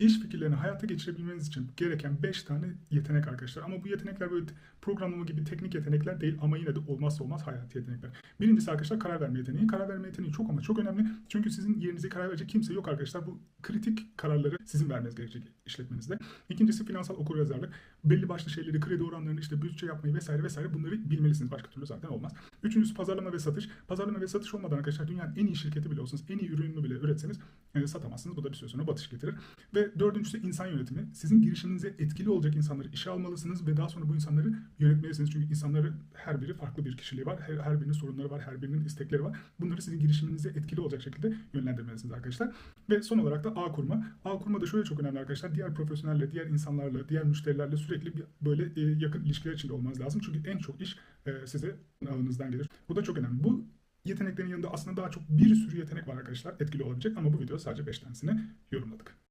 iş fikirlerini hayata geçirebilmeniz için gereken 5 tane yetenek arkadaşlar. Ama bu yetenekler böyle programlama gibi teknik yetenekler değil ama yine de olmazsa olmaz hayati yetenekler. Birincisi arkadaşlar karar verme yeteneği. Karar verme yeteneği çok ama çok önemli. Çünkü sizin yerinize karar verecek kimse yok arkadaşlar. Bu kritik kararları sizin vermeniz gerekecek işletmenizde. İkincisi finansal okuryazarlık. Belli başlı şeyleri, kredi oranlarını, işte bütçe yapmayı vesaire vesaire bunları bilmelisiniz. Başka türlü zaten olmaz. Üçüncüsü pazarlama ve satış. Pazarlama ve satış olmadan arkadaşlar dünyanın en iyi şirketi bile olsanız, en iyi ürününü bile üretseniz e, satamazsınız. Bu da bir süre sonra batış getirir. Ve dördüncüsü insan yönetimi. Sizin girişiminize etkili olacak insanları işe almalısınız ve daha sonra bu insanları yönetmelisiniz. Çünkü insanların her biri farklı bir kişiliği var. Her, her birinin sorunları var, her birinin istekleri var. Bunları sizin girişiminize etkili olacak şekilde yönlendirmelisiniz arkadaşlar. Ve son olarak da ağ kurma. Ağ kurma da şöyle çok önemli arkadaşlar. Diğer profesyonelle, diğer insanlarla, diğer müşterilerle sürekli bir böyle e, yakın ilişkiler içinde olmanız lazım. Çünkü en çok iş e, size ağınızdan gelir. Bu da çok önemli. Bu yeteneklerin yanında aslında daha çok bir sürü yetenek var arkadaşlar etkili olabilecek ama bu videoda sadece 5 tanesini yorumladık.